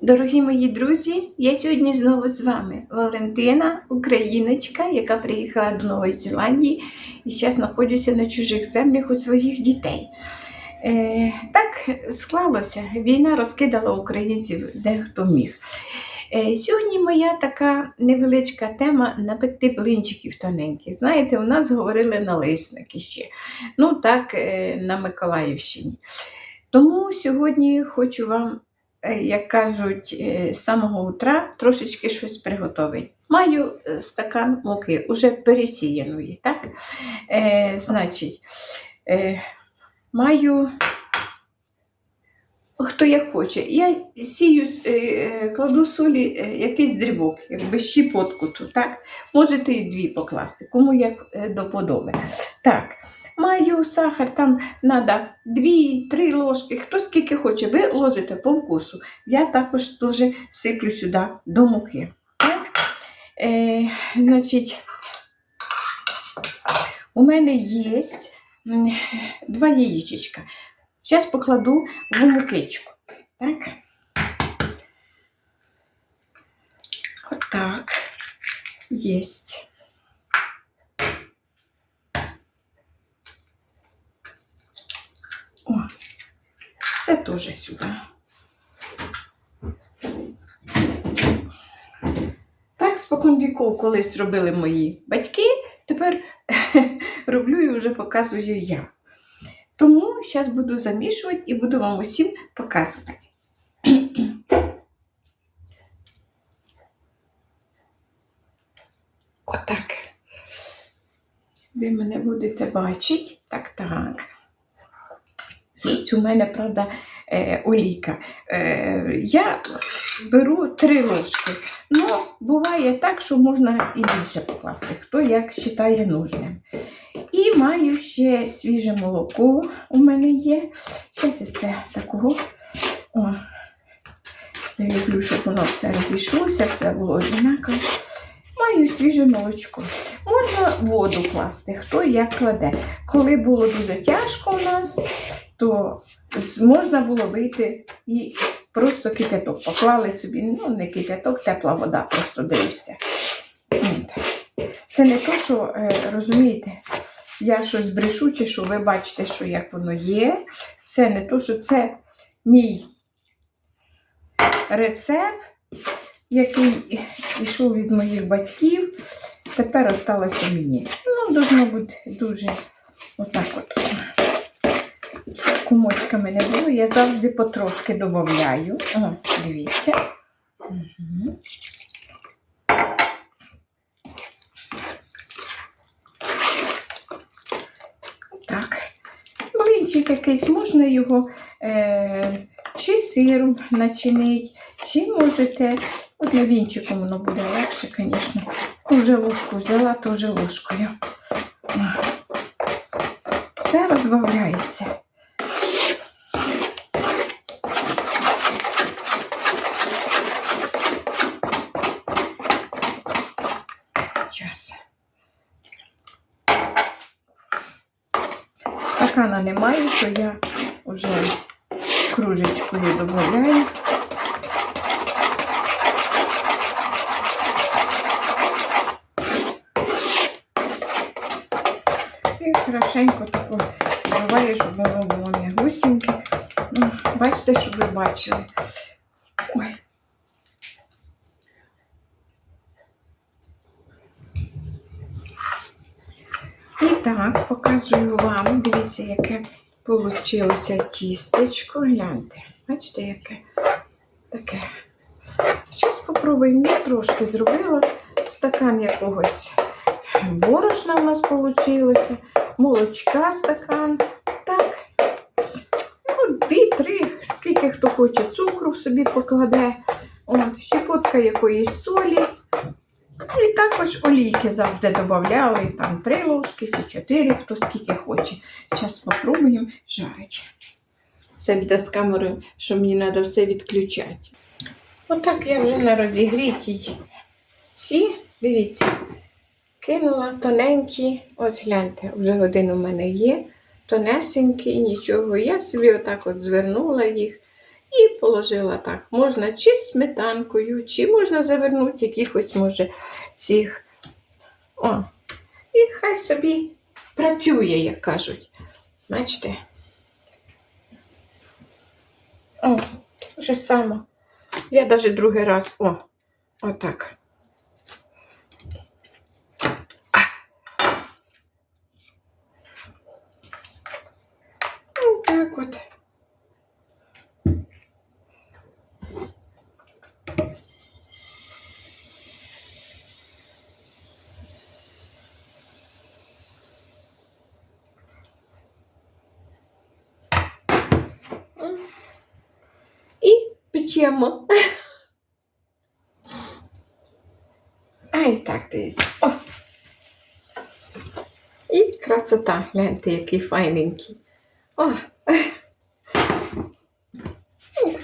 Дорогі мої друзі, я сьогодні знову з вами Валентина, україночка, яка приїхала до Нової Зеландії і зараз знаходжуся на чужих землях у своїх дітей. Е, так склалося, війна розкидала українців де хто міг. Е, сьогодні моя така невеличка тема напекти блинчиків тоненьких. Знаєте, у нас говорили налисники ще. Ну так, е, на Миколаївщині. Тому сьогодні хочу вам як кажуть, е, з самого утра трошечки щось приготувати. Маю е, стакан муки, уже пересіяної, так? Е, значить, е, маю. Хто як хоче. Я сію, е, е, кладу солі е, якийсь дрібок, якби щіпотку тут, так? Можете і дві покласти, кому як е, до подоби. Так, маю сахар, там треба 2-3 ложки, хто скільки хоче, ви ложите по вкусу. Я також теж сиплю сюди до муки. Так? Е, значить, у мене є два яєчечка. Зараз покладу в мукичку. Так? Отак. Єсть. Це теж сюди. Так, спокон віков колись робили мої батьки, тепер роблю і вже показую я. Тому зараз буду замішувати і буду вам усім показувати. Отак. Ви мене будете бачити. Так, так. У мене, правда, е, олійка. Е, я беру три ложки. Ну, буває так, що можна і більше покласти, хто як вважає нужним. І маю ще свіже молоко у мене є. Зараз це такого. О, я люблю, щоб воно все розійшлося, все було однаково. Маю свіже молочко. Можна воду класти, хто як кладе. Коли було дуже тяжко у нас, то можна було вийти і просто кипяток. Поклали собі, ну не кипяток, тепла вода, просто дивився. Це не то, що е, розумієте, я щось брешу, чи що ви бачите, що як воно є. Це не то, що це мій рецепт, який йшов від моїх батьків. Тепер осталося мені. Ну, должно бути дуже отак от. Комочками не було, я завжди потрошки додаю. О, дивіться. Угу. Так. Блинчик якийсь, можна його е, чи сиром начинити, чи можете, от на вінчиком воно буде легше, звісно. Вже ложку взяла, то вже ложкою. Все розбавляється. Зараз. Немає, то я вже кружечкою додаю. І хорошенько тако збиваю, щоб воно було м'ягусіньке. Ну, Бачите, щоб ви бачили. Ой. І так, показую вам, дивіться, яке вийшло тістечко. Гляньте. Бачите, яке таке. Зараз спробуємо. Я трошки зробила стакан якогось борошна в нас вийшло, молочка стакан. Так. Ну, дві-три, скільки хто хоче цукру собі покладе. От, щепотка якоїсь солі. Також олійки завжди додавали, там три ложки чи чотири, хто скільки хоче. Зараз спробуємо жарити. Все біда з камерою, що мені треба все відключати. Отак я вже на розігрітій ці, дивіться, кинула тоненькі, ось гляньте, вже один у мене є, тонесенький, нічого. Я собі отак от звернула їх І положила так. Можна чи сметанкою, чи можна завернути якихось, може, цих. О. І хай собі працює, як кажуть. Бачите? О, ж саме. Я навіть другий раз. О, отак. Ну, так от. М. І печемо. Ай, так дивіться. О. І красота. Гляньте, який файненький. О.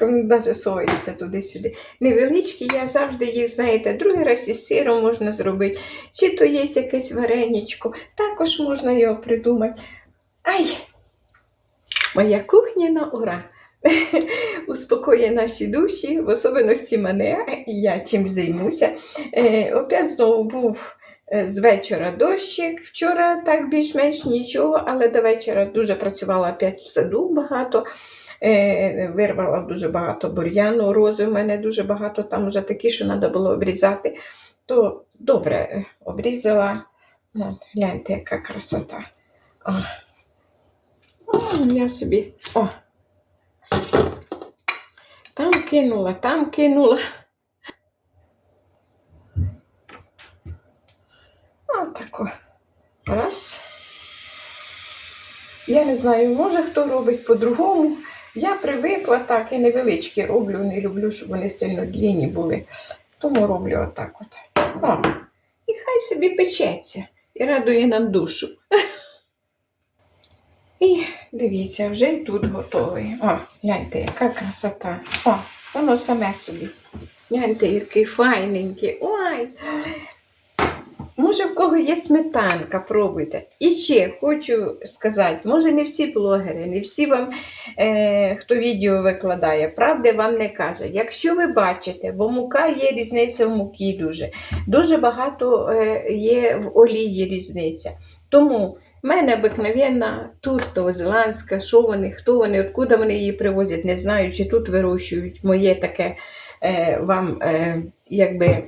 Ну, навіть соїться туди-сюди. Невеличкі, я завжди їх, знаєте, другий раз із сиром можна зробити. Чи то є якесь вареничко, також можна його придумати. Ай! Моя кухня на ура! Успокоює наші душі, в особливості мене, і я чим займуся. Е, опять знову був е, з вечора дощик. Вчора так більш-менш нічого, але до вечора дуже працювала опять в саду багато. Е, вирвала дуже багато бур'яну, рози в мене дуже багато, там вже такі, що треба було обрізати. То добре обрізала. Ну, гляньте, яка красота. О. О, я собі. О. Там кинула, там кинула. Отако. Раз. Я не знаю, може хто робить по-другому. Я привикла так і невеличкі роблю, не люблю, щоб вони сильно длінні були. Тому роблю отак от. О, і хай собі печеться і радує нам душу. Дивіться, вже і тут готовий. О, гляньте, яка красота. О, воно саме собі. Гляньте, який файненький. Ой. Може, в кого є сметанка, пробуйте. І ще хочу сказати, може не всі блогери, не всі вам, е, хто відео викладає, правди вам не каже. Якщо ви бачите, бо мука є різниця в муки дуже. Дуже багато е, є в олії різниця. Тому в мене обикновенна тут новозеландська, що вони, хто вони, откуда вони її привозять, не знаю, чи тут вирощують. Моє таке е, вам е, якби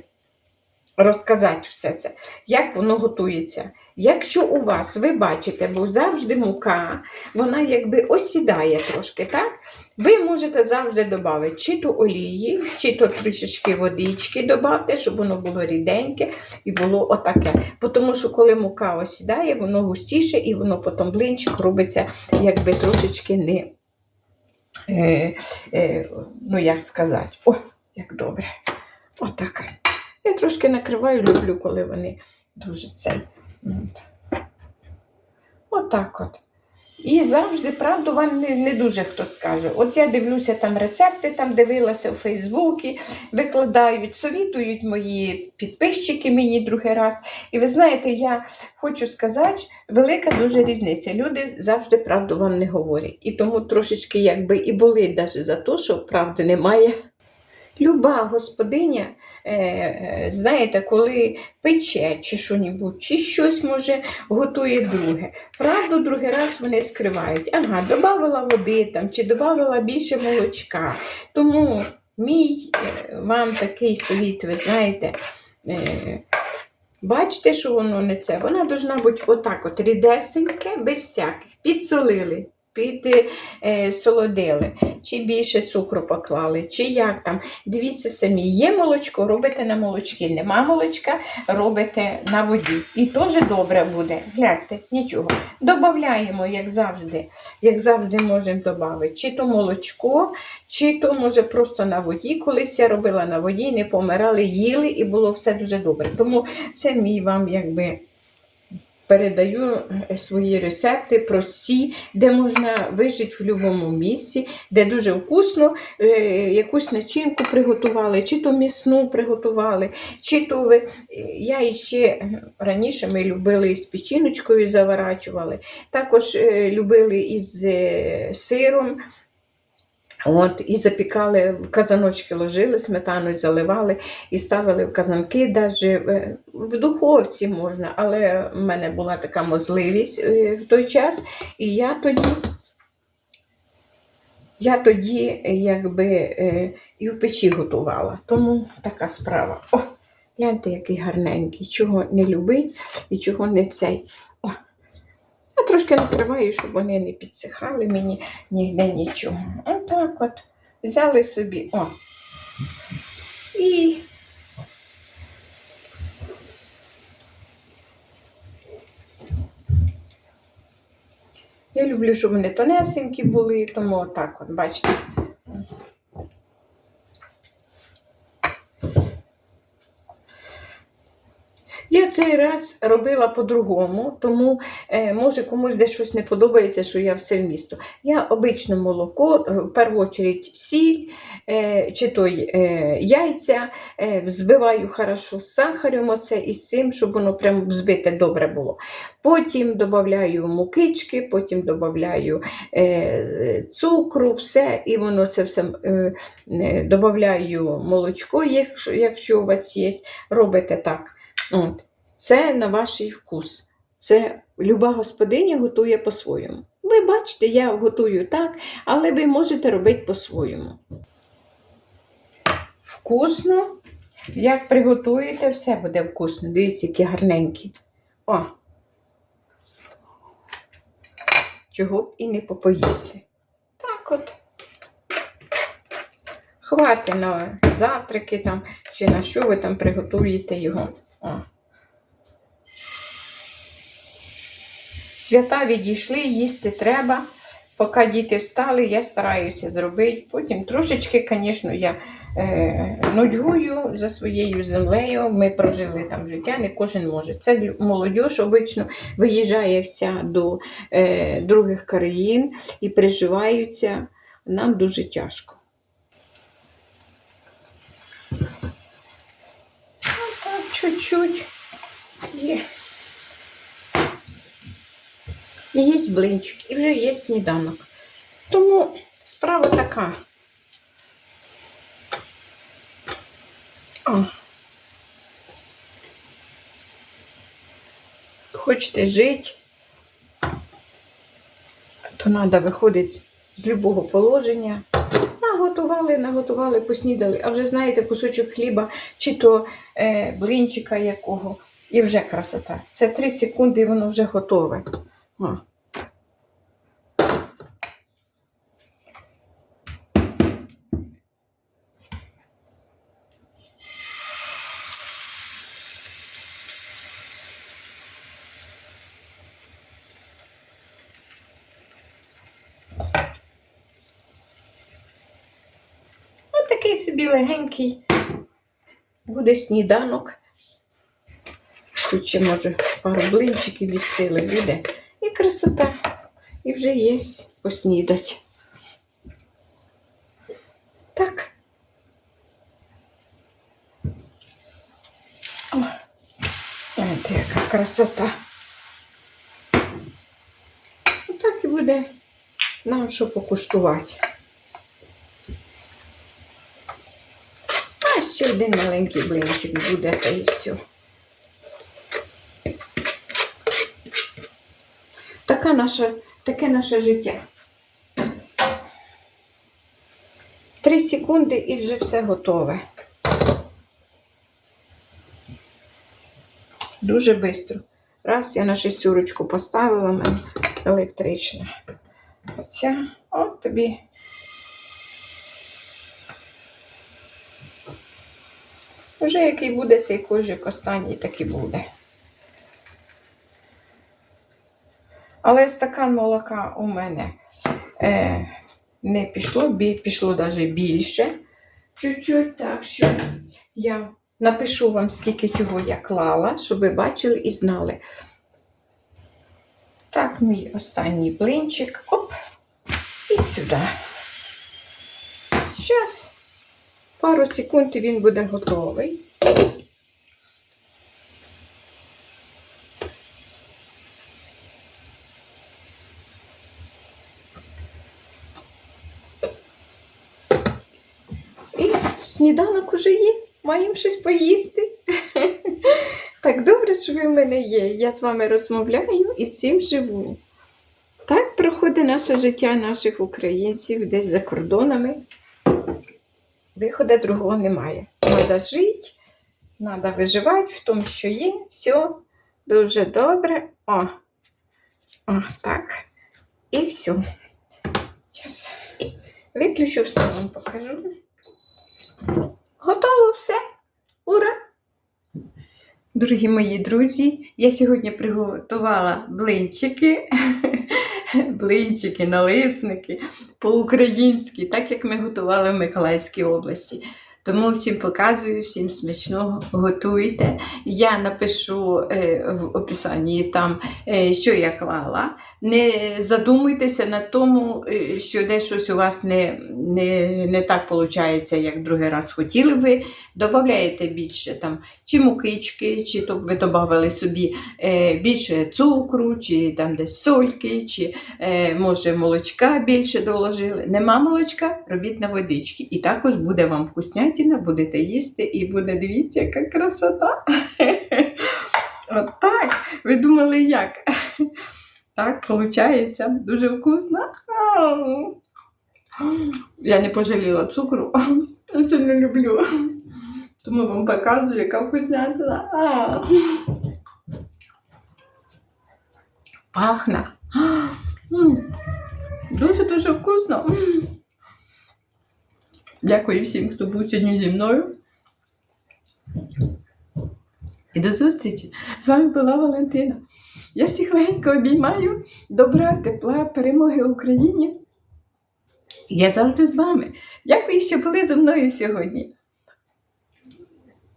розказати все це, як воно готується. Якщо у вас, ви бачите, бо завжди мука, вона якби осідає трошки, так? Ви можете завжди додати чи то олії, чи то трішечки водички додати, щоб воно було ріденьке і було отаке. Тому що коли мука осідає, воно густіше і воно потім блинчик робиться якби трошечки не, е, е, ну як сказати, о, як добре. Отак. Я трошки накриваю, люблю, коли вони дуже цей. От. Отак от. І завжди, правду, вам не, не дуже хто скаже. От я дивлюся там рецепти, там дивилася у Фейсбуці, викладають, совітують мої підписчики мені другий раз. І ви знаєте, я хочу сказати, велика дуже різниця. Люди завжди правду вам не говорять. І тому трошечки якби і болить навіть за те, що правди немає. Люба господиня, знаєте, коли пече чи що-небудь, чи щось може готує друге. Правду другий раз вони скривають. Ага, додавала води там, чи додавала більше молочка. Тому мій е, вам такий совіт, ви знаєте. Е, Бачите, що воно не це. Вона должна бути отак от рідесеньке, без всяких. Підсолили, підсолодили, чи більше цукру поклали, чи як там. Дивіться самі, є молочко, робите на молочки. Нема молочка, робите на воді. І теж добре буде. Гляньте, нічого. Добавляємо, як завжди, як завжди можемо додати. Чи то молочко, чи то може просто на воді. Колись я робила на воді, не помирали, їли і було все дуже добре. Тому це мій вам якби. Передаю е, свої рецепти прості, де можна вижити в будь-якому місці, де дуже вкусно е, якусь начинку приготували, чи то м'ясну приготували, чи то ви. Я іще раніше ми любили із печіночкою заворачували, також е, любили із е, сиром. От, і запікали в казаночки, ложили, сметаною заливали і ставили в казанки, навіть в духовці можна, але в мене була така можливість е, в той час. І я тоді, я тоді е, якби е, і в печі готувала. Тому така справа. О, гляньте, який гарненький, чого не любить і чого не цей. О, я трошки накриваю, щоб вони не підсихали мені нігде нічого. Отак от. Взяли собі. О. І я люблю, щоб вони тонесенькі були, тому отак от, бачите. Я цей раз робила по-другому, тому е, може комусь десь щось не подобається, що я все в місто. Я обичне молоко, е, в першу чергу сіль е, чи той яйця, взбиваю хорошо з сахарем оце і з цим, щоб воно прям взбите добре було. Потім додаю мукички, потім додаю цукру, все, і воно це все додаю молочко, якщо у вас є, робите так. От. Це на ваш вкус. Це люба господиня готує по-своєму. Ви бачите, я готую так, але ви можете робити по-своєму. Вкусно. Як приготуєте, все буде вкусно. Дивіться, які гарненькі. О! Чого б і не попоїсти. Так от. Хватить на завтраки там, чи на що ви там приготуєте його. О. Свята відійшли, їсти треба. Поки діти встали, я стараюся зробити. Потім трошечки, звісно, я е, нудьгую за своєю землею. Ми прожили там життя, не кожен може. Це молодь обично виїжджає вся до е, других країн і приживаються. Нам дуже тяжко. Так, чуть-чуть є. І є блинчик, і вже є сніданок. Тому справа така. О. Хочете жити, то треба виходити з любого положення. Наготували, наготували, поснідали, а вже знаєте, кусочок хліба чи то е, блинчика якого. І вже красота. Це 3 секунди і воно вже готове. Ось такий собі легенький буде сніданок. Тут ще, може, пару блинчиків від сили буде. І красота. І вже є поснідать. Так. О, яка красота. Отак і буде нам що покуштувати. А ще один маленький блинчик буде, та і все. Така наша, таке наше життя. Три секунди і вже все готове. Дуже швидко. Раз я на шестерочку поставила, мене електрична. Оця, от тобі. Вже який буде цей кожик останній, так і буде. Але стакан молока у мене е, не пішло, бі, пішло навіть більше. Чуть-чуть, так що я напишу вам, скільки чого я клала, щоб ви бачили і знали. Так, мій останній блинчик. Оп, і сюди. Зараз пару секунд і він буде готовий. І сніданок уже є, маємо щось поїсти. Так добре, що ви в мене є. Я з вами розмовляю і цим живу. Так проходить наше життя наших українців десь за кордонами. Виходу другого немає. Треба жити, треба виживати в тому, що є. Все дуже добре. О, о так. І все. Зараз виключу все вам покажу. Готово все. Ура! Дорогі мої друзі, я сьогодні приготувала блинчики, блинчики, налисники по-українськи, так як ми готували в Миколаївській області. Тому всім показую, всім смачного готуйте. Я напишу е, в описанні там, е, що я клала. Не задумуйтеся на тому, е, що десь щось у вас не, не, не так виходить, як другий раз хотіли ви. Добавляєте більше там чи мукички, чи то ви додавали собі е, більше цукру, чи там десь сольки, чи е, може молочка більше доложили. Нема молочка, робіть на водички. І також буде вам вкуснятина, будете їсти, і буде дивіться, яка красота. От так. Ви думали, як? Так, виходить, дуже вкусно. Я не пожаліла цукру. Я це не люблю. Тому вам показую, яка вкуснятина. Пахне. Дуже-дуже вкусно. Дякую всім, хто був сьогодні зі мною. І до зустрічі! З вами була Валентина. Я всіх легенько обіймаю. Добра, тепла, перемоги Україні. Я завжди з вами. Дякую, що були зі мною сьогодні.